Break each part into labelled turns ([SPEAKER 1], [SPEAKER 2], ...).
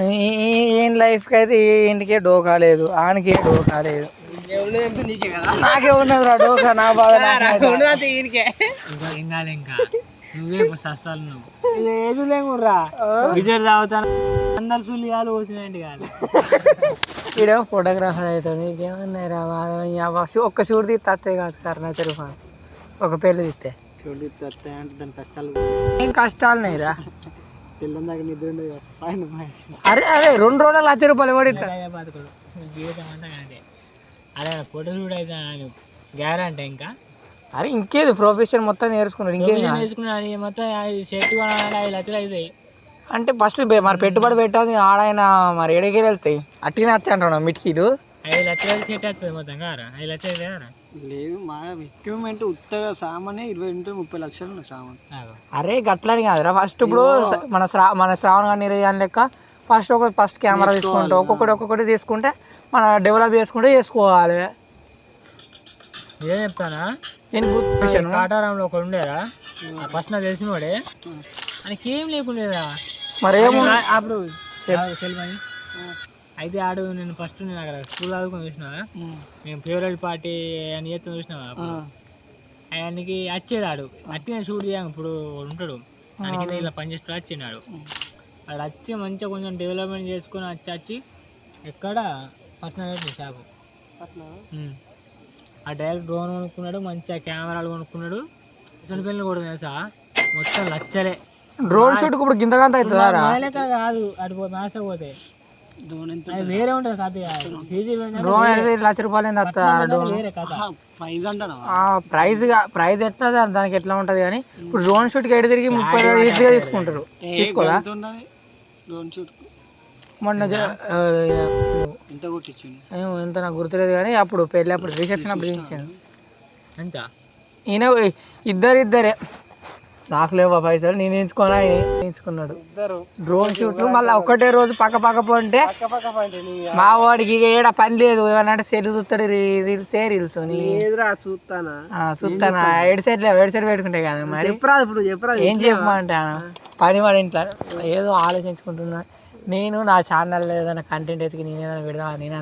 [SPEAKER 1] ఈయన లైఫ్కి అయితే ఇంటికే డోకా లేదు ఆనకే డోకా లేదు.
[SPEAKER 2] నీకే
[SPEAKER 1] ఉన్నది రా డోకా నా బాధ
[SPEAKER 2] ఈయనకే
[SPEAKER 3] నువ్వే సస్తాలు నువ్వు. ఏది లేకుర్రా విజయ్ తాగుతాను అందరు సులియాలు
[SPEAKER 1] ఫోటోగ్రాఫర్ అవుతాడు నీకేమన్నాయి రా ఒక్క షూట్ తీస్తే కాదు కర్ణ తెలుగు ఒక పెళ్ళి తీస్తే
[SPEAKER 3] చూడు అంటే దాని కష్టాలు.
[SPEAKER 1] ఏం కష్టాలు రా
[SPEAKER 3] తెల్లం దాకా నిద్ర ఉండదు పైన
[SPEAKER 1] అరే అరే రెండు రోజులు లక్ష రూపాయలు పడి
[SPEAKER 3] బతుకుడు జీవితం అంతా అంటే అదే ఫోటో షూట్ అయితే గ్యారంటీ ఇంకా?
[SPEAKER 1] అరే ఇంకేది ప్రొఫెషన్ మొత్తం నేర్చుకున్నాడు ఇంకేం కాదు.
[SPEAKER 3] నేర్చుకున్నాను మొత్తం షర్ట్ కొనాలంటే ఐదు లక్షలు అవుతాయి.
[SPEAKER 1] అంటే ఫస్ట్ మరి పెట్టుబడి పెట్టాలి ఆడైనా మరి ఎడగిరి వెళ్తాయి అట్టినే వస్తాయి అంటున్నావు మిటికీలు.
[SPEAKER 3] ఐదు లక్షలు సెట్ అవుతుంది మొత్తం కారా? ఐదు లక్షలు కారా
[SPEAKER 2] లేదు మా ఎక్విప్మెంట్ ఉత్తగా సామానే ఇరవై నుంచి ముప్పై లక్షలు ఉన్నాయి సామాన్.
[SPEAKER 1] అరే గట్లని కాదురా. ఫస్ట్ ఇప్పుడు మన శ్రా మన శ్రావణ గారి నిర్యాణ లెక్క ఫస్ట్ ఒక ఫస్ట్ కెమెరా తీసుకుంటే ఒక్కొక్కటి ఒక్కొక్కటి తీసుకుంటే మన డెవలప్ చేసుకుంటే చేసుకోవాలి.
[SPEAKER 3] ఇదే చెప్తానా?
[SPEAKER 1] నేను గుర్తు
[SPEAKER 3] కాటారంలో ఒకడు ఉండేరా. ఫస్ట్ నాకు తెలిసిన వాడే ఆయనకి ఏం లేకుండేదా
[SPEAKER 1] మరి ఏమో
[SPEAKER 3] అప్పుడు అయితే ఆడు నేను ఫస్ట్ నేను అక్కడ స్కూల్ చదువుకొని చూసిన మేము ఫేవరెట్ పార్టీ అని చేస్తాను చూసిన ఆయనకి వచ్చేది ఆడు. అట్టిన షూట్ చేయాలి ఇప్పుడు వాడు ఉంటాడు. ఆయనకి ఇలా పనిచేస్తూ వచ్చినాడు వాడు వచ్చి మంచిగా కొంచెం డెవలప్మెంట్ చేసుకొని వచ్చి వచ్చి ఎక్కడ? First shop. ఆ డైరెక్ట్ డ్రోన్ కొనుక్కున్నాడు మంచిగా కెమెరాలు కొనుక్కున్నాడు. పెళ్ళి కూడా తెలుసా? మొత్తం లచ్చలే.
[SPEAKER 1] డ్రోన్ షూట్ ఇప్పుడు గింతగంత అవుతుందా
[SPEAKER 3] కాదు అటు మ్యాచ్ పోతే. వేరే ఉంటుంది కథ
[SPEAKER 1] డ్రోన్ అయితే లక్ష రూపాయలు
[SPEAKER 2] ప్రైజ్
[SPEAKER 1] ప్రైజ్ ఎట్లా దానికి ఎట్లా ఉంటది కానీ ఇప్పుడు డ్రోన్ షూట్కి ఎటు తిరిగి ముప్పై ఈజీగా తీసుకుంటారు? తీసుకోరా
[SPEAKER 2] షూట్
[SPEAKER 1] మొన్న
[SPEAKER 2] ఎంత
[SPEAKER 1] నాకు గుర్తులేదు కానీ అప్పుడు పెళ్ళి అప్పుడు రిసెప్షన్ అప్పుడు ఇచ్చాను
[SPEAKER 3] ఎంత
[SPEAKER 1] ఈయన ఇద్దరు ఇద్దరే నాకు లేవా పైసలు నేను ఎంచుకోనా? ఎంచుకున్నాడు. డ్రోన్ షూట్ మళ్ళీ ఒకటే రోజు పక్క పక్క పోంటే మా వాడికి ఇక ఏడ పని లేదు. ఏమన్నా సెల్ చూస్తాడు రీల్సే రీల్స్?
[SPEAKER 2] చూస్తానా?
[SPEAKER 1] చూస్తానా? ఏడు సైడ్ ఏడు సైడ్ పెట్టుకుంటే కదా మరి?
[SPEAKER 2] చెప్పరాదు ఇప్పుడు చెప్పరాదు
[SPEAKER 1] ఏం చెప్పమంటాను పని వాడి ఇంట్లో ఏదో ఆలోచించుకుంటున్నా. నేను నా ఛానల్ ఏదైనా కంటెంట్ ఎతికి నేను ఏదైనా పెడదా నేను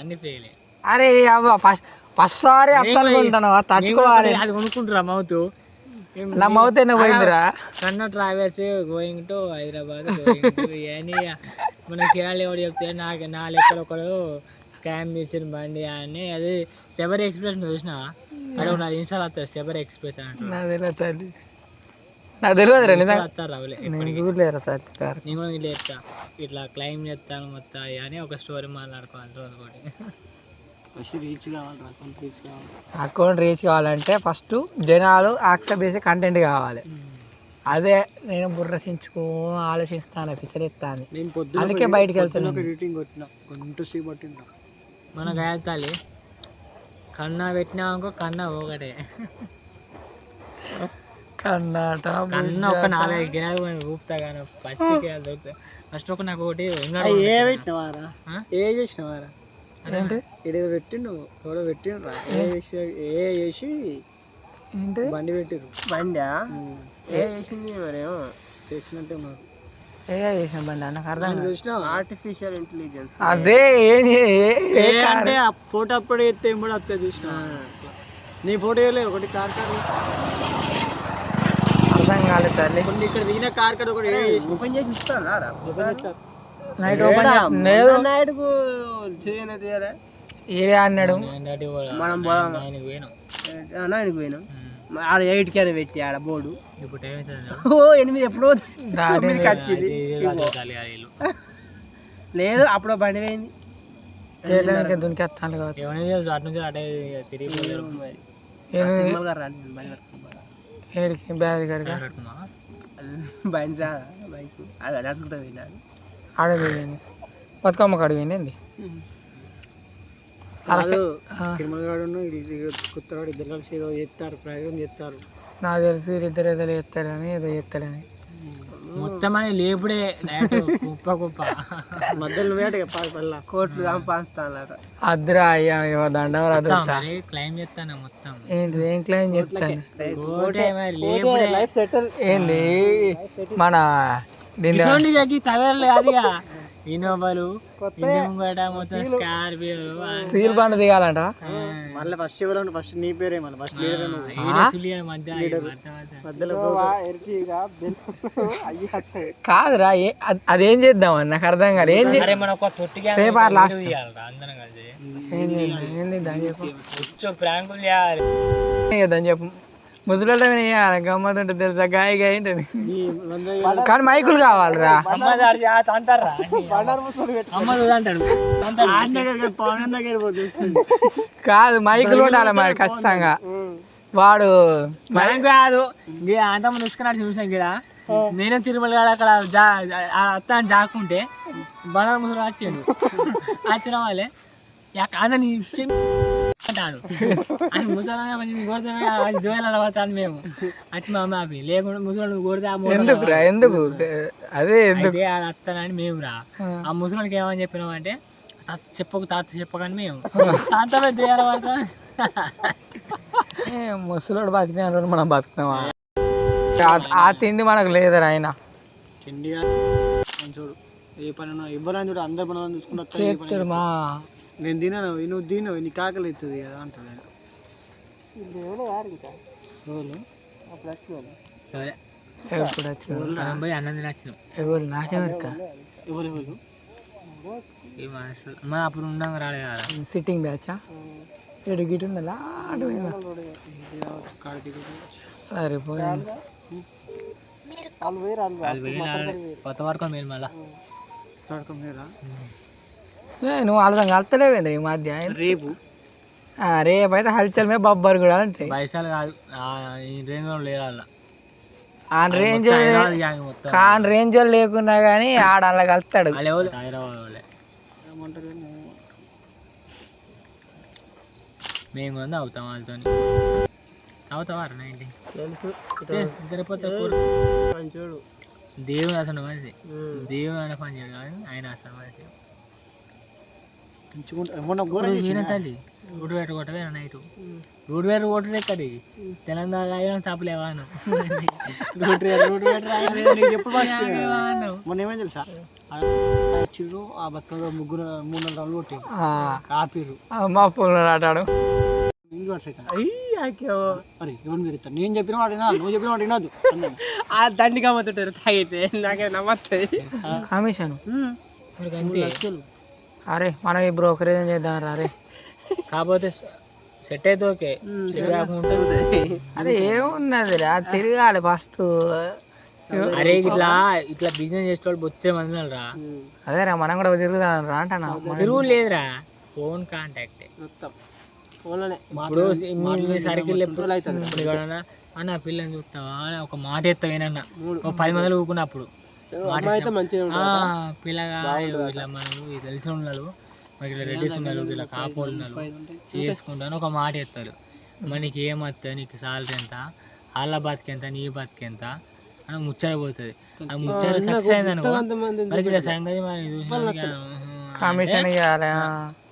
[SPEAKER 3] అన్ని ఫెయిల్
[SPEAKER 1] అరే అవ్వ ఫస్ట్ ఫస్ట్ సారి అత్తనుకుంటాను తట్టుకోవాలి.
[SPEAKER 3] అది కొనుక్కుంటారా మౌత్?
[SPEAKER 1] నా మౌత్ ఎన్న పోయిందిరా?
[SPEAKER 3] కన్న ట్రావెల్స్ గోయింగ్ టు హైదరాబాద్ అని మన కిరాలు ఎవడు చెప్తే నాకు నా లెక్కలు ఒకడు స్కామ్ చేసిన బండి అని. అది శబరి ఎక్స్ప్రెస్ చూసిన అక్కడ నా ఇన్స్టాల్ వస్తారు శబరి ఎక్స్ప్రెస్ అంటారు
[SPEAKER 1] నాకు తెలియదు
[SPEAKER 3] రావులే
[SPEAKER 1] నేను చూడలేరు
[SPEAKER 3] కూడా ఇట్లా క్లైమ్ చేస్తాను మొత్తం అని ఒక స్టోరీ మాట్లాడుకోవాలి రోజు ఒకటి
[SPEAKER 2] ఫస్ట్ రీచ్ కావాలి అకౌంట్ రీచ్ కావాలి.
[SPEAKER 1] అకౌంట్ రీచ్ కావాలంటే ఫస్ట్ జనాలు యాక్సెప్ట్ చేసే కంటెంట్ కావాలి. అదే నేను బుర్రసించుకో ఆలోచిస్తాను పిసరెత్తాను
[SPEAKER 2] నేను పొద్దున
[SPEAKER 1] అందుకే బయటికి వెళ్తున్నాను.
[SPEAKER 2] ఎడిటింగ్ వచ్చిన గంట సేపు
[SPEAKER 3] మన కన్నా పెట్టినామనుకో కన్నా ఒకటే
[SPEAKER 1] కర్ణాట
[SPEAKER 3] కన్నా ఒక నాలుగైదు గిరాలు ఊపుతా కానీ ఫస్ట్ ఫస్ట్ ఒక నాకు ఒకటి
[SPEAKER 2] ఏ పెట్టినవారా? ఏ చేసినవారా?
[SPEAKER 1] ఏంటి?
[SPEAKER 2] ఇక్కడ పెట్టిండు ఎవడో పెట్టిండ్రా ఏ చేసి ఏ చేసి
[SPEAKER 1] ఏంటి?
[SPEAKER 2] బండి పెట్టిరు
[SPEAKER 1] బండా?
[SPEAKER 2] ఏ చేసింది మరేమో చేసినట్టే మాకు.
[SPEAKER 1] ఏ చేసిన బండి? నాకు అర్థం కాదు.
[SPEAKER 2] చూసిన ఆర్టిఫిషియల్ ఇంటెలిజెన్స్
[SPEAKER 1] అదే ఏ- ఏ
[SPEAKER 2] ఏ? అంటే ఆ ఫోటో అప్పుడే ఎత్తే కూడా వస్తే చూసిన నీ ఫోటో వేయలే ఒకటి కార్ కార్
[SPEAKER 1] అర్థం కాలేదు తల్లి.
[SPEAKER 2] ఇక్కడ దిగిన కార్ కార్ ఒకటి ఓపెన్ చేసి ఇస్తాను
[SPEAKER 1] నైట్ ఓపెన్ లేదు.
[SPEAKER 2] నాయుడుకు చేయనే తీయరా
[SPEAKER 1] ఏడే అన్నాడు?
[SPEAKER 2] మనం
[SPEAKER 3] ఆయనకు పోయినాం.
[SPEAKER 2] ఆడ ఎయిట్కి అని పెట్టి ఆడ బోర్డు.
[SPEAKER 3] ఇప్పుడు టైం అవుతుంది?
[SPEAKER 2] ఓ ఎనిమిది ఎప్పుడో తొమ్మిదికి వచ్చింది లేదు. అప్పుడు బండి పోయింది.
[SPEAKER 1] దునికేస్తాను కావచ్చు.
[SPEAKER 3] అటు నుంచి అటే.
[SPEAKER 1] ఏడికి? బ్యాగ్
[SPEAKER 2] బండి రా బైక్ అది
[SPEAKER 1] ఆడది బతుకమ్మ కాడు ఏంది
[SPEAKER 2] కొత్తగాడు ఇద్దరు కలిసి ఏదో చేస్తారు ప్రయోగం చేస్తారు
[SPEAKER 1] నాకు తెలిసి ఇద్దరు ఏదో చేస్తారని ఏదో చేస్తారని.
[SPEAKER 3] మొత్తం అని లేపుడే కుప్ప కుప్ప.
[SPEAKER 2] మధ్యలో వేట పల్ల. కోట్లు సంపాదిస్తాను
[SPEAKER 1] అద్దరా అయ్యా ఇవ్వ దండం
[SPEAKER 3] క్లైమ్ చేస్తాను మొత్తం?
[SPEAKER 1] ఏంటి ఏం క్లైమ్
[SPEAKER 2] సెటిల్
[SPEAKER 1] ఏంది మన
[SPEAKER 3] ఇన్నోవాలు
[SPEAKER 1] సీల్. బండ్ దిగాలంట?
[SPEAKER 2] మళ్ళీ ఫస్ట్ ఎవరు ఫస్ట్ నీ పేరే మళ్ళీ ఫస్ట్ లీడర్
[SPEAKER 1] కాదురా అద్- చేద్దాం నాకు అర్థం కాదు ఏం పేపర్ లాస్ట్.
[SPEAKER 3] తీయాలిరా అందరం కలిసి.
[SPEAKER 1] ఏం చేద్దాం ఏం చేద్దాం చెప్పు.
[SPEAKER 3] ప్రాంకులు చేయాలి.
[SPEAKER 1] చెప్పు. ముసలితో గమ్మత్ ఉంటుంది తెలుసా? గాయ గాయ ఉంటుంది. కానీ మైకులు కావాలిరా. కాదు మైకులు ఉండాలి మరి ఖచ్చితంగా. వాడు
[SPEAKER 3] మనం కాదు. గి- అంత ముందు చూసుకున్నాడు చూసిన గిడ. నేనే తిరుమల కాడ అక్కడ జా అత్తాన్ని జాకుంటే బండ ముసలు వచ్చిండు. వచ్చిన వాళ్ళే. అన్న అంటాడు. అని ముసలి కొంచెం కొడితే అది దోయాల పడతాను మేము. వచ్చి మా అమ్మ ఆపి లేకుండా ముసలి కొడితే ఆ మూల
[SPEAKER 1] ఎందుకురా ఎందుకు? అదే ఎందుకు?
[SPEAKER 3] అయితే ఆడ మేము రా. ఆ. ముసలికి ఏమని చెప్పినాం అంటే తాత చెప్పకు తాత చెప్పకని మేము. తాత దోయాల పడతాం
[SPEAKER 1] ముసలోడు బతికిన మనం బతుకుతామా? ఆ- తిండి మనకు లేదురా ఆయన.
[SPEAKER 2] తిండి చూడు ఏ పని ఇవ్వరని చూడు అందరు పని చూసుకుంటా
[SPEAKER 1] చేతుడు మా.
[SPEAKER 2] నేను తినను నువ్వు తినవు నీ కాకలు అవుతుంది కదా అంటాడు ఆయన. ఎవరు?
[SPEAKER 3] సరే
[SPEAKER 1] ఎప్పుడు వచ్చిన
[SPEAKER 3] మనం పోయి అన్నం తినచ్చినాం
[SPEAKER 1] ఎవరు నాకేమెరక
[SPEAKER 2] ఎవరు? ఎవరు?
[SPEAKER 3] ఈ మనుషులు. మన అప్పుడు ఉన్నాం రాలేదు కదా.
[SPEAKER 1] సిట్టింగ్ బ్యాచా ఎడు గిట్ ఉన్నదా అటు పోయినా. సరిపోయింది.
[SPEAKER 2] వాళ్ళు వేరు వాళ్ళు
[SPEAKER 3] వాళ్ళు పోయి రాలే. కొత్త వరకు మీరు మళ్ళా.
[SPEAKER 2] తడకం వేరా
[SPEAKER 1] ఏ, నువ్వు అర్థం కలుతలేవేంద్ర ఈ మధ్య?
[SPEAKER 2] రేపు.
[SPEAKER 1] ఆ, రేపు అయితే హల్చల్ మీద బొబ్బర్ కూడా ఉంటాయి
[SPEAKER 3] పైసలు కాదు. ఈ రేంజ్లో లేరు వాళ్ళ
[SPEAKER 1] ఆ రేంజ్ కాన్ రేంజ్ లేకున్నా కానీ ఆడ అలా కలుతాడు.
[SPEAKER 3] మేము కూడా అవుతాం వాళ్ళతో అవుతావారు నైన్టీ?
[SPEAKER 2] తెలుసు.
[SPEAKER 3] దేవుడు అసలు మనిషి దేవుడు అనే పని చేయడు కాదు ఆయన అసలు మనిషి
[SPEAKER 2] పెంచుకుంటా ఏమన్నా ఘోరం
[SPEAKER 3] ఇప్పుడు ఈయన తల్లి రోడ్డు వేట నైట్ రోడ్డు వేట కొట్టలే తెలంగాణ అయినా తప్పలేవాను
[SPEAKER 2] రోడ్డు మొన్న ఏమైంది తెలుసా? చిరు ఆ బతుకగా ముగ్గురు మూడు నాలుగు రౌండ్లు కొట్టి కాపీరు
[SPEAKER 1] మా పూల ఆటాడు
[SPEAKER 2] నేను చెప్పిన వాడు వినాలి నువ్వు చెప్పిన వాడు వినొద్దు అన్నాను.
[SPEAKER 1] ఆ దండి కమ్మతుంటారు తాగితే నాకే
[SPEAKER 3] మరి అంతే
[SPEAKER 1] అరే మనం ఈ బ్రోకరేజ్ చేద్దాం రా అరే.
[SPEAKER 3] కాకపోతే సెట్ అయితే ఓకే.
[SPEAKER 1] అరే ఏమున్నది రా తిరగాలి ఫస్ట్
[SPEAKER 3] అరే ఇట్లా ఇట్లా బిజినెస్ చేసేవాళ్ళు బొచ్చే మంది రా.
[SPEAKER 1] అదే రా మనం కూడా తిరుగుదాం రా అంటానా
[SPEAKER 3] తిరుగు లేదురా ఫోన్ కాంటాక్ట్ ఇప్పుడు మీ- సర్కిల్ ఎప్పుడు ఇప్పుడు ఎవడన్నా అన్న పిల్లని చూస్తావా? ఒక మాట ఎత్తవేనన్న. ఒక పది మందిలో ఊకున్నప్పుడు. ఇట్లా మనం ఈ తెలిసిన ఉన్నారు. మాకు ఇట్లా రెడ్డిస్ ఉన్నారు ఇట్లా కాపోలు ఉన్నారు. చేసుకుంటాను ఒక మాట ఎత్తారు మరి నీకు ఏం వస్తుంది నీకు సాలరీ ఎంత? వాళ్ళ బతికెంత నీ బతికెంత అని ముచ్చట పోతుంది. ఆ ముచ్చట సక్సెస్ అయింది అనుకో మరి ఇట్లా సంగతి
[SPEAKER 1] కమిషన్ ఇవ్వాలి ఆ.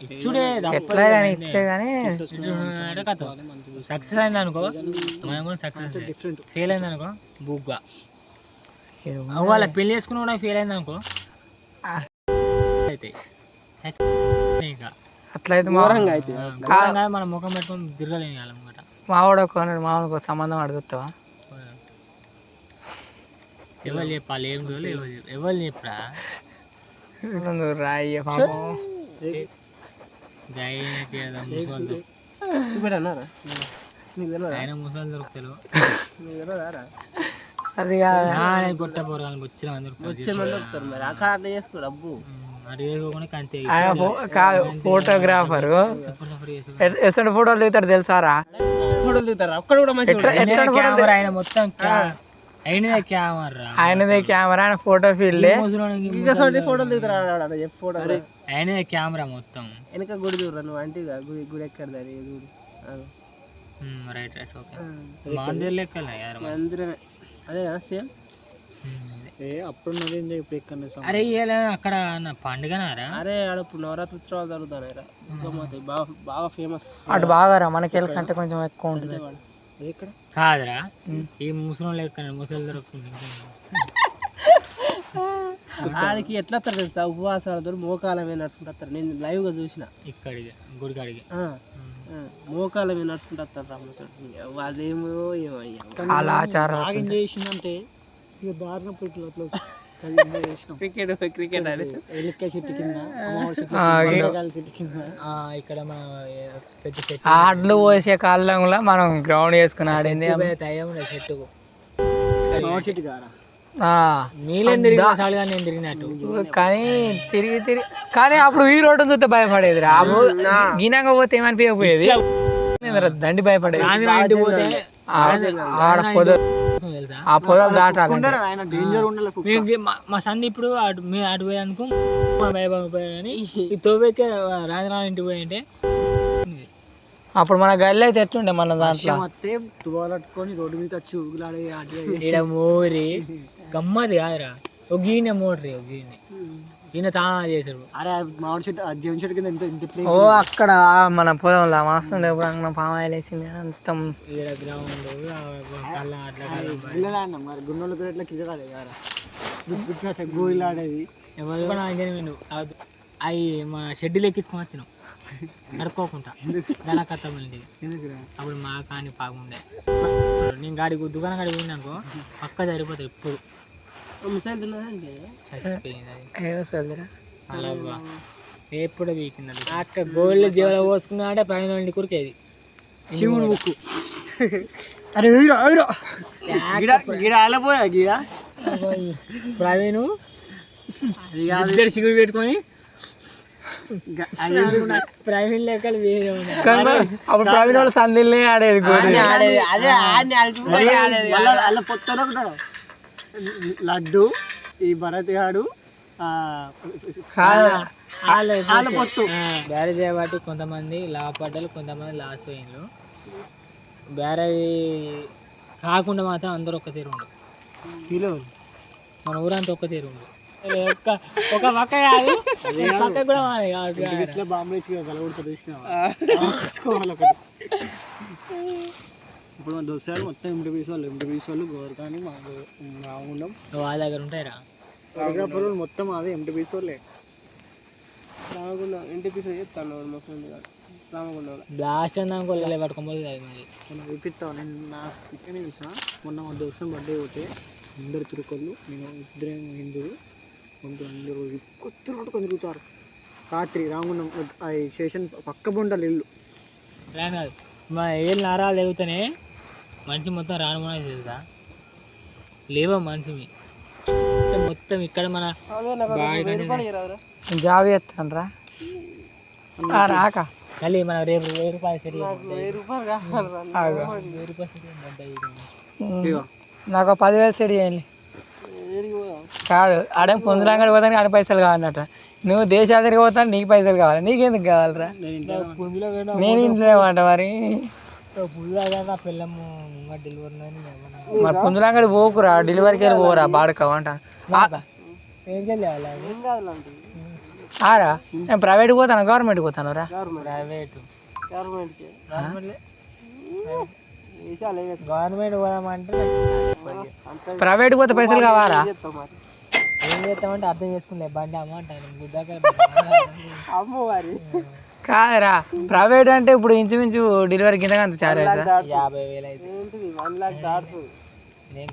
[SPEAKER 3] ఇచ్చుడే
[SPEAKER 1] ఎట్లా కానీ ఇచ్చే కానీ
[SPEAKER 3] సక్సెస్ అయింది అనుకో మనం కూడా సక్సెస్ ఫెయిల్ అయింది అనుకో బుగ్గా వాళ్ళ పెళ్ళి చేసుకుని కూడా ఫెయిల్ అయింది అనుకో. అయితే ఇంకా.
[SPEAKER 1] అట్లయితే
[SPEAKER 3] ఘోరంగా మన ముఖం పెట్టుకొని తిరగలేము అనమాట
[SPEAKER 1] మావాడు ఒక సంబంధం అడుగుతావా
[SPEAKER 3] ఎవరు చెప్పాలి? ఏం చూడాలి ఎవరు చెప్ప- ఎవరు చెప్పరా?
[SPEAKER 1] రాయ్య పాపం.
[SPEAKER 3] ఆయన ముసలి దొరుకుతారు
[SPEAKER 1] అది
[SPEAKER 3] గొట్ట వచ్చిన మంది
[SPEAKER 2] వచ్చే మంది వస్తారు మరి. అట్లా
[SPEAKER 1] కాదు ఫోటోగ్రాఫర్. ఎసడు ఫోటోలు తెలుసారా?
[SPEAKER 2] దిగుతారు అక్కడ కూడా మంచి
[SPEAKER 1] ఎట్లా ఎట్లా
[SPEAKER 3] కెమెరా ఆయన మొత్తం అయినదే కెమెరా.
[SPEAKER 1] ఆయనదే కెమెరా ఆయన ఫోటో ఫీల్డ్.
[SPEAKER 2] ఫోటోలు దిగుతారు చెప్పు ఫోటో
[SPEAKER 3] అయినదే కెమెరా మొత్తం.
[SPEAKER 2] వెనక గుడి దూరా నువ్వు? అంటే గుడి గుడి ఎక్కడ
[SPEAKER 3] రైట్ రైట్ ఓకే. మందిర్ లెక్కలే యార్
[SPEAKER 2] మందిరమే. అదే కదా సేమ్. ఏ ఏంది? ఇప్పుడు ఎక్కడ
[SPEAKER 3] అరే అక్కడ నా పండుగనారా
[SPEAKER 2] అరే ఆడ ఇప్పుడు నవరాత్రి ఉత్సవాలు జరుగుతున్నాయి రా. దుర్గమాత బాగా బాగా ఫేమస్
[SPEAKER 1] అటు బాగా రా మనకి కంటే కొంచెం ఎక్కువ ఉంటుంది.
[SPEAKER 2] ఎక్కడ
[SPEAKER 3] కాదురా. ఈ ముసలి లెక్క ముసలి దొరుకుతుంది
[SPEAKER 2] ఆడికి ఎట్లా వస్తారు తెలుసా? ఉపవాసాలతో మోకాల మీద నడుచుకుంటారు నేను లైవ్గా చూసిన.
[SPEAKER 3] ఇక్కడికి గుడికాడికి.
[SPEAKER 2] మోకాల మీద నడుచుకుంటారు రాముతారు అదేమో ఏమో అయ్యా.
[SPEAKER 1] అలా ఆచారం
[SPEAKER 2] చేసిందంటే ఇక దారుణ పుట్లు అట్లా క్రికెట్ క్రికెట్ ఆడి. ఎలుక్క చెట్టు కింద చెట్టు
[SPEAKER 1] ఆ,
[SPEAKER 2] కింద,
[SPEAKER 3] ఇక్కడ మన ఏ, పెద్ద చెట్టు
[SPEAKER 1] ఆటలు పోసే కాలంలో మనం గ్రౌండ్ చేసుకుని ఆడింది.
[SPEAKER 3] చెట్టుకు.
[SPEAKER 2] చెట్టు కారా?
[SPEAKER 3] తిరిగిన సాలుగా నేను తిరిగినట్టు?
[SPEAKER 1] కానీ తిరిగి తిరిగి కానీ అప్పుడు ఈ రోడ్డు చూస్తే భయపడేది రా గినంగా పోతే ఏమనిపించకపోయేది? దండి భయపడేది. ఆడ పొద ఆ పొదలు దాటాలి
[SPEAKER 3] మా- మా సంది ఇప్పుడు అటు మేము అటు పోయేందుకు మా భయభాగం పోయాని ఈ రాజరాజు ఇంటికి పోయింటే
[SPEAKER 1] అప్పుడు మన గల్లి అయితే ఎట్లుండే మన దాంట్లో?
[SPEAKER 2] రోడ్డు మీద
[SPEAKER 3] మోరి. గమ్మది కాదురా. ఒక గీనె మోటరి ఒక గీనె ఈయన తానా చేశారు.
[SPEAKER 2] అరే మామిడి చెట్టు ఆ జీవన చెట్టు కింద ఎంత ఎంత
[SPEAKER 1] ఓ అక్కడ ఆ మన పొలంలో మస్తుండే ఎప్పుడు అక్కడ పామాయిల్ వేసింది అంత.
[SPEAKER 3] ఈడ గ్రౌండ్ కళ్ళ అట్లా కళ్ళ
[SPEAKER 2] గుళ్ళలాడినాం మరి గున్నోళ్ళ పేరు ఎట్లా క్రికెట్ ఆడేది కదా గోళీలు ఆడేది.
[SPEAKER 3] ఎవరు అవి మా షెడ్యూల్ ఎక్కించుకొని వచ్చినాం. నడుకోకుండా ఇంటికి
[SPEAKER 2] ఎందుకురా?
[SPEAKER 3] అప్పుడు మా కాని బాగుండే నేను గాడికి దుకాణం గాడికి పోయినాకో పక్క సరిపోతుంది ఇప్పుడు ఎప్పుడు అక్కడ గోల్డ్ జీవలో పోసుకున్నా అంటే పైన కురికేది.
[SPEAKER 2] శివుడు ముక్కు. అరే ఆలపోయా గిడ
[SPEAKER 3] ప్రవీణ్ ఇద్దరు సిగురు పెట్టుకొని. లెక్కలు వేరే
[SPEAKER 1] మరి అప్పుడు ప్రవీణ్ వాళ్ళు సందిల్ని ఆడేది
[SPEAKER 2] అదే ఆడేది. అలా పొత్తన ఉంటాడు లడ్డు ఈ భరత్ గాడు పొత్తు.
[SPEAKER 3] బ్యారేజ్ చేయబట్టి కొంతమంది లాభపడ్డారు కొంతమంది లాస్ అయ్యిండ్రు బ్యారేజ్ కాకుండా మాత్రం అందరూ ఒక్క తీరు ఉండు. మన ఊరంతా ఒక్క తీరు ఉండు. ఒక్క ఒక పక్క కాదు పక్క కూడా మాది కాదు
[SPEAKER 2] బాంబు వేసి ఇప్పుడు మన దోసాలు మొత్తం ఎంటి పీస్ వాళ్ళు ఎంటి పీస్ వాళ్ళు గోరకాని మా రామగుండం
[SPEAKER 3] వాళ్ళ దగ్గర ఉంటాయిరా?
[SPEAKER 2] ఫోటోగ్రాఫర్ మొత్తం అదే ఎంటి పీస్ వాళ్ళే. రామగుండం ఎంటి పీస్ చెప్తాను మా ఫ్రెండ్ గారు రామగుండం
[SPEAKER 3] బ్లాస్ట్ అందాక వెళ్ళే పట్టుకోబోతుంది అది మరి.
[SPEAKER 2] మనం చూపిస్తాను నేను నాకు ఇక్కడ తెలుసా? మొన్న మా దోస్తుని బర్త్డే పోతే అందరు తిరుకొళ్ళు నేను ఇద్దరేమో హిందువులు కొంత అందరూ కొత్త పట్టుకొని తిరుగుతారు. రాత్రి రామగుండం ఆ స్టేషన్ పక్క బొండాలి ఇల్లు.
[SPEAKER 3] మా ఏళ్ళు నారాలు తెగుతానే మనిషి మొత్తం రానుమనే తెలుసా? లేవా మనిషి మొత్తం ఇక్కడ మన
[SPEAKER 1] జాబ్ చేస్తాను రా ఆ, రాక.
[SPEAKER 3] మళ్ళీ మన రేపు వెయ్యి రూపాయలు సెట్.
[SPEAKER 1] నాకు ఒక పదివేలు సెట్ చేయండి. కాదు ఆడే పొందురాంగడి పోతాను ఆడ పైసలు కావాలన్నట నువ్వు దేశాదిరికి పోతాను నీకు పైసలు కావాలి. నీకెందుకు కావాలిరా? నేను ఇంట్లో ఏమంట మరి.
[SPEAKER 3] పుల్లాగా పిల్లము డెలివరీ
[SPEAKER 1] మరి పొందురాంగడి పోకురా డెలివరీకి వెళ్ళి పోరా బాడుకోవ అంట
[SPEAKER 3] ఏం చేయాలి
[SPEAKER 1] ఆరా? నేను ప్రైవేట్కి పోతాను? గవర్నమెంట్కి పోతాను రా?
[SPEAKER 3] ప్రైవేట్
[SPEAKER 2] గవర్నమెంట్
[SPEAKER 3] గవర్నమెంట్ పోదామంటే
[SPEAKER 1] ప్రైవేట్కి పోతే పైసలు కావాలా?
[SPEAKER 3] ఏం చేస్తామంటే అర్థం చేసుకునే బండి అమ్మ అంటాను
[SPEAKER 2] అమ్మవారి.
[SPEAKER 1] కాదురా ప్రైవేట్ అంటే ఇప్పుడు ఇంచుమించు డెలివరీ కింద అంత చార్జ్
[SPEAKER 3] యాభై వేలు అయితే.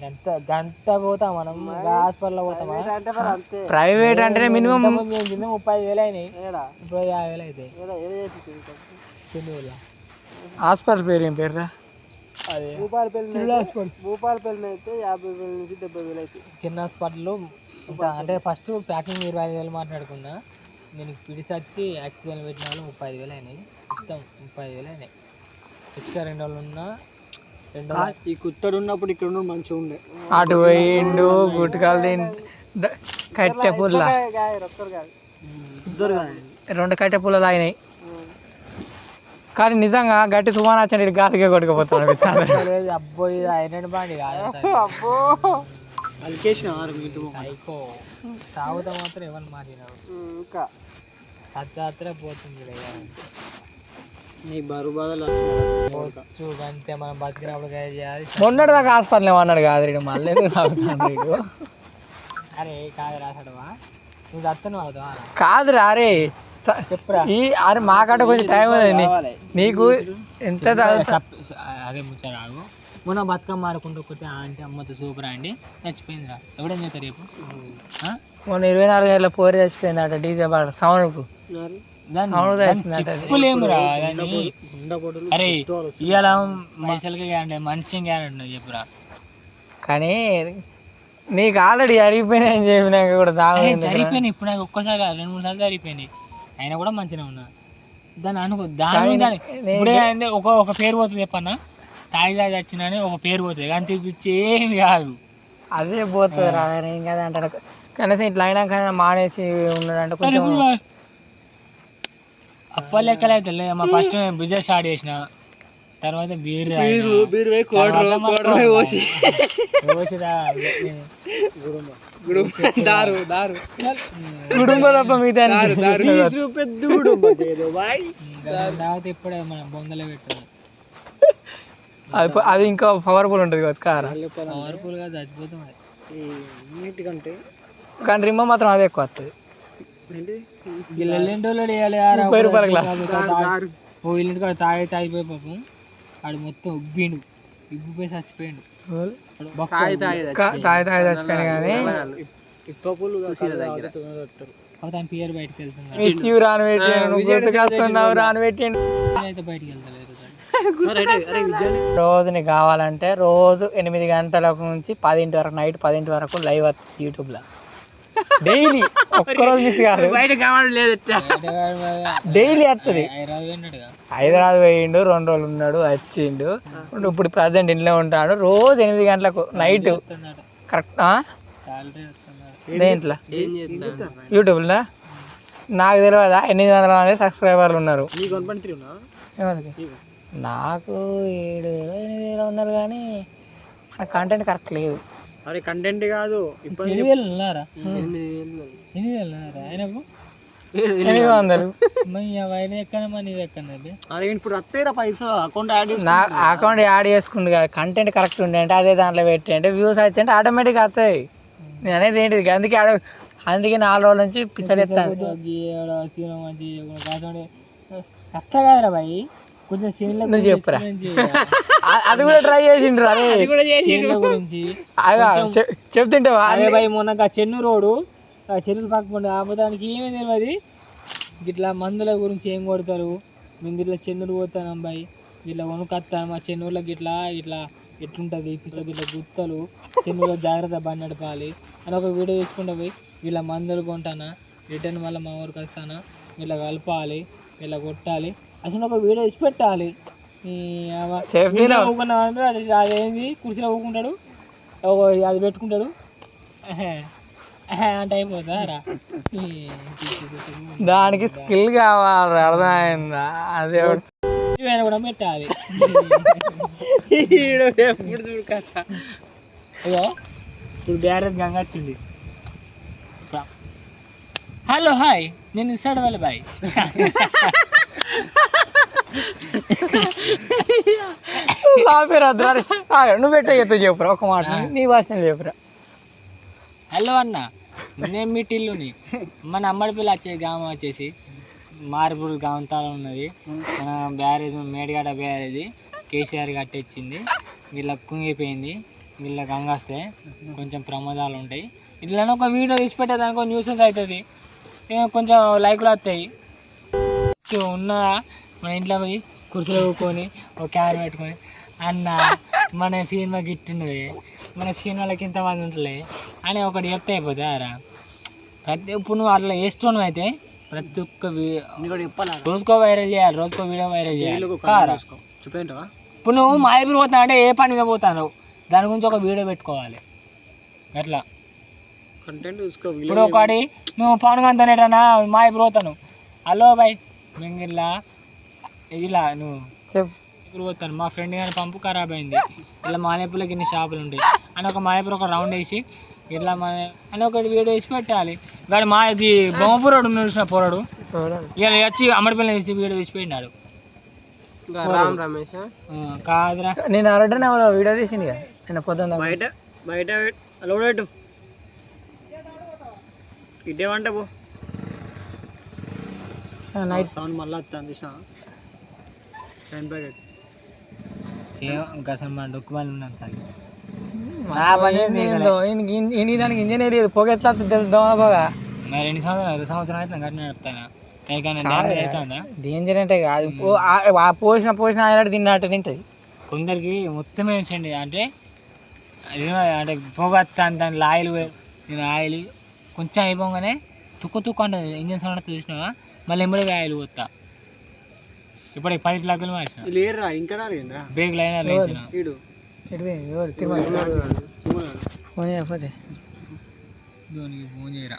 [SPEAKER 3] గంట గంట పోతాం మనం. హాస్పిటల్ పోతామా?
[SPEAKER 2] అంటే
[SPEAKER 1] ప్రైవేట్ అంటేనే మినిమం
[SPEAKER 3] కింద ముప్పై ఐదు వేలు అయినాయి.
[SPEAKER 2] ఏడా?
[SPEAKER 3] ఇప్పుడు యాభై వేలు ఊళ్ళో
[SPEAKER 1] హాస్పిటల్ పేరు ఏం పేరు రా
[SPEAKER 2] భూపాలపల్లి అయితే యాభై వేల నుంచి డెబ్బై వేలు అవుతాయి
[SPEAKER 3] చిన్న హాస్పిటల్. అంటే ఫస్ట్ ప్యాకింగ్ ఇరవై ఐదు వేలు మాట్లాడుకున్నా. నేను పిడిచి వచ్చి యాక్సిడెంట్ పెట్టిన వాళ్ళు ముప్పై ఐదు వేలు అయినాయి మొత్తం ముప్పై ఐదు వేలు అయినాయి ఎక్స్ట్రా రెండు రోజులు ఉన్నా రెండు
[SPEAKER 2] ఈ కుత్తడు ఉన్నప్పుడు ఇక్కడ ఉన్న మంచిగా ఉండే.
[SPEAKER 1] అటు పోయిండు గుట్టుకాలు తింటు కట్టె పుల్ల. రెండు కట్టె పుల్లలు తాగినాయి కానీ నిజంగా గట్టి సుమాన్ వచ్చండి గాలిగా కొట్టుకుపోతాడు
[SPEAKER 3] అబ్బో ఇది ఐరన్ బాండి కాదు
[SPEAKER 2] అబ్బో. అలికేసిన మీటు
[SPEAKER 3] సైకో. తాగుతా మాత్రం
[SPEAKER 2] ఇంకా.
[SPEAKER 3] సత్యాత్రే పోతుంది
[SPEAKER 2] నీ బరువు బాధలు
[SPEAKER 3] పోవచ్చు అంతే. మనం బతికినప్పుడు చేయాలి.
[SPEAKER 1] మొన్నటి దాకా హాస్పిటల్ ఏమన్నాడు కాదు రీడు మళ్ళీ రీడు?
[SPEAKER 3] అరే కాదు రాసాడవా నువ్వు దత్తను అవుతావా?
[SPEAKER 1] కాదురా అరే. స-
[SPEAKER 3] చెప్పురా.
[SPEAKER 1] ఈ అరే మాకాట కొంచెం టైం ఉంది. నీకు ఎంత
[SPEAKER 3] అదే మొన్న బతుకమ్మ ఆడుకుంటూ ఒకటి ఆంటీ అమ్మతో సూపర్ అండి చచ్చిపోయిందిరా. ఎవడేం చేస్తారు రేపు? ఆ?
[SPEAKER 1] మొన్న ఇరవై నాలుగు గంటల పోరి చచ్చిపోయిందట డీజే పాట సౌండ్కు.
[SPEAKER 3] చెప్పులేమురా అరే ఇవాళ మనుషులకి గ్యారంటీ మనిషికి గ్యారంటీ చెప్పురా.
[SPEAKER 1] కానీ నీకు ఆల్రెడీ అరిగిపోయినా అని చెప్పినాక కూడా తాగు
[SPEAKER 3] జరిగిపోయినాయి. ఇప్పుడు నాకు ఒక్కసారి రెండు మూడు సార్లు జరిగిపోయింది అయినా కూడా మంచిగా ఉన్నా. దాన్ని అనుకో దాని దాని ఒక ఒక పేరు పోతుంది చెప్పన్నా. తాగి తాగి వచ్చినని ఒక పేరు పోతుంది. కానీ తెప్పించి ఏమి కాదు.
[SPEAKER 1] అదే పోతుంది రా ఏం కదా అంటాడు. కనీసం ఇట్లా అయినాక మానేసి ఉన్నాడంటే కొంచెం
[SPEAKER 3] అప్ప లెక్కలు అయితే మా ఫస్ట్ బిజినెస్ స్టార్ట్ చేసిన. తర్వాత బీర్ తర్వాత ఇప్పుడే మనం బొందలో పెట్టాలి
[SPEAKER 1] అది అది ఇంకా పవర్ఫుల్ ఉంటుంది కదా కార?
[SPEAKER 3] పవర్ఫుల్గా చచ్చిపోతాం అది.
[SPEAKER 2] అన్నిటికంటే
[SPEAKER 1] కానీ రిమ్మ మాత్రం అదే ఎక్కువ వస్తుంది. ముప్పై రూపాయల గ్లాస్.
[SPEAKER 3] ఇల్లుంటి కాడ తాగి తాగిపోయి పాపం మొత్తం ఉబ్బిండు. ఉబ్బిపోయి చచ్చిపోయిండు.
[SPEAKER 1] తాగి తాగి చచ్చిపోయాను కానీ
[SPEAKER 3] పియర్ బయటకు
[SPEAKER 1] యూ రాను
[SPEAKER 3] అయితే బయటికి వెళ్తలేదు.
[SPEAKER 1] రోజు నీకు కావాలంటే రోజు ఎనిమిది గంటలకు నుంచి పదింటి వరకు నైట్ పదింటి వరకు లైవ్ వస్తుంది యూట్యూబ్లో. డైలీ ఒక్కరోజు మిస్ కాదు.
[SPEAKER 2] బయట లేదు
[SPEAKER 1] డైలీ వస్తుంది
[SPEAKER 3] హైదరాబాద్
[SPEAKER 1] పోయిండు రెండు రోజులు ఉన్నాడు వచ్చిండు. ఇప్పుడు ప్రజెంట్ ఇంట్లో ఉంటాడు. రోజు ఎనిమిది గంటలకు నైట్. కరెక్ట్ దేంట్లో యూట్యూబ్లో? నాకు తెలియదా ఎనిమిది వందల మంది సబ్స్క్రైబర్లు ఉన్నారు.
[SPEAKER 2] నీకు వన్
[SPEAKER 1] ఏడు వేలు ఎనిమిది వేలు ఉన్నారు కానీ మన కంటెంట్ కరెక్ట్ లేదు.
[SPEAKER 2] అరే కంటెంట్ కాదు. ఇప్పుడు
[SPEAKER 3] ఎనిమిది వేలు ఉన్నారా? ఎనిమిది వేలు ఉన్నారా? ఆయనకు?
[SPEAKER 1] ఎనిమిది వందలు.
[SPEAKER 3] మరి ఆయన ఎక్కడ మరి నీది ఎక్కడ
[SPEAKER 2] అరే ఇప్పుడు వస్తాయిరా పైసలు? అకౌంట్ యాడ్
[SPEAKER 1] నా అకౌంట్ యాడ్ చేసుకుండు కదా. కంటెంట్ కరెక్ట్ ఉండే అంటే అదే దాంట్లో పెట్టి అంటే వ్యూస్ వచ్చి అంటే ఆటోమేటిక్గా వస్తాయి. నేను అనేది ఏంటిది? అందుకే ఆడ అందుకే నాలుగు రోజుల నుంచి
[SPEAKER 3] కాకుండా కష్ట కాదురా బాయ్. కొంచెం సీన్ల
[SPEAKER 1] నువ్వు చెప్పురా. అది కూడా ట్రై చేసిండ్రు అరే
[SPEAKER 3] గురించి.
[SPEAKER 1] అగా చెప్తుంటావా?
[SPEAKER 3] అరే బాయ్ మొన్న ఆ చెన్ను రోడ్డు ఆ చెన్ను పక్కకుండా ఆపదానికి ఏమీ తెలియదు ఇట్లా మందుల గురించి ఏం కొడతారు? మేము ఇట్లా చెన్నూరు పోతాను అబ్బాయి ఇట్లా వణుకొస్తాను మా చెన్నూరులోకి ఇట్లా ఇట్లా ఎట్లుంటుంది? ఇట్లా ఇట్లా గుత్తలు చెన్నూరులో జాగ్రత్త బండి నడపాలి అని ఒక వీడియో తీసుకుంటా పోయి వీళ్ళ మందులు కొంటానా? రిటర్న్ మళ్ళీ మా ఊరికి వస్తానా? ఇలా కలపాలి ఇలా కొట్టాలి. అసలు ఒక వీడియో ఇచ్చి పెట్టాలి. అదేంది? కుర్చీలో ఊకుంటాడు అది పెట్టుకుంటాడు. అంటే అయిపోతుందా రా ఈ
[SPEAKER 1] దానికి స్కిల్ కావాలి అర్థమైందా? అదే
[SPEAKER 3] కూడా పెట్టాలి.
[SPEAKER 2] ఎప్పుడు చూడు కదా
[SPEAKER 3] ఇప్పుడు బ్యారేజ్ గంగ వచ్చింది. హలో హాయ్ నేను ఇస్తాడు వాళ్ళ బాయ్.
[SPEAKER 1] నా పేరు అద్రారి నువ్వు పెట్టే చెప్తా చెప్పురా ఒక మాట. నీ భాషలో చెప్పురా.
[SPEAKER 3] హలో అన్న నేను మీ టిల్లుని. మన అమ్మడి పిల్ల వచ్చే గ్రామం వచ్చేసి మార్పుల్ గాంతాలో ఉన్నది. మన బ్యారేజ్ మేడిగడ్డ బ్యారేజ్ కేసీఆర్ కట్టించింది వీళ్ళ కుంగిపోయింది. వీళ్ళ గంగ వస్తే కొంచెం ప్రమాదాలు ఉంటాయి. ఇట్లా ఒక వీడియో తీసి పెట్టేదానికి న్యూసెన్స్ అవుతుంది. కొంచెం లైక్లు వస్తాయి. ఉన్నదా మన ఇంట్లో పోయి కుర్చీలో కూకొని ఒక క్యాన్ పెట్టుకొని. అన్న మన సినిమా గిట్టున్నది మన సినిమాలకి ఇంతమంది ఉంటలే అని ఒకటి చెప్తే అయిపోతారా ప్రతి ఇప్పుడు నువ్వు అట్లా వేస్తున్నావు అయితే ప్రతి ఒక్క రోజుకో వైరల్ చేయాలి రోజుకో వీడియో వైరల్ చేయాలి. ఇప్పుడు నువ్వు మా ఊరు పోతావు అంటే ఏ పని మీద పోతాను దాని గురించి ఒక వీడియో పెట్టుకోవాలి.
[SPEAKER 2] చూసుకో
[SPEAKER 3] ఇప్పుడు ఒకటి నువ్వు పవన్ కాంత్ అనేటనా మా ఊరు పోతాను హలో బాయ్. మేము ఇలా ఇలా నువ్వు ఇప్పుడు పోతాను. మా ఫ్రెండ్ కానీ పంపు ఖరాబ్ అయింది. ఇలా మానేపులకి ఇన్ని షాపులు ఉంటాయి. అని ఒక మానేపులు ఒక రౌండ్ వేసి ఇట్లా మన అని ఒకటి వీడియో వేసి పెట్టాలి. గాడి మా ఇది బొమ్మపురాడు చూసిన పోరాడు. ఇక వచ్చి అమ్మడిపిల్ల వేసి వీడియో వేసి పెట్టినాడు.
[SPEAKER 2] రామ్ రమేష్
[SPEAKER 3] ఆ, కాదురా.
[SPEAKER 1] నేను అరటనే వీడియో తీసింది కదా. నిన్న పొద్దున్న
[SPEAKER 2] బయట బయట అలా పెట్టు. ఇదేమంటే పో.
[SPEAKER 1] నైట్
[SPEAKER 2] సౌండ్ మళ్ళీ వస్తుంది చూసా టెన్ ప్యాకెట్
[SPEAKER 3] ఏమో ఇంకా అసలు మన డొక్కు వాళ్ళు ఉన్నాం తల్లి.
[SPEAKER 1] దానికి ఇంజనీర్ పొగ ఎట్లా తెలుసు పొగ?
[SPEAKER 3] మరి సంవత్సరాలు సంవత్సరాలు అయితే గట్టి నడుపుతాను నీకన్నా డ్యామేజ్ అవుతుందా?
[SPEAKER 1] డేంజర్ అంటే కాదు. పో- ఆ- ఆ పోసిన పోసిన ఆయన తిన్నట్టు తింటది.
[SPEAKER 3] కొందరికి మొత్తం వేసండి అంటే అంటే పొగ వస్తాను దాని ఆయిల్ నేను ఆయిల్ కొంచెం అయిపోగానే తుక్కు తుక్కు ఉంటుంది ఇంజన్ సౌండ్ చూసినావా? మళ్ళీ ఎంబడి ఆయిల్ పోతా. ఇప్పుడు ఈ పది ప్లగ్లు మార్చిన.
[SPEAKER 2] లేరురా ఇంకా రాలేదురా
[SPEAKER 3] బ్రేక్ లైన్
[SPEAKER 1] తిరుమల? ఫోన్ చేయకపోతే
[SPEAKER 3] ఫోన్ చేయరా?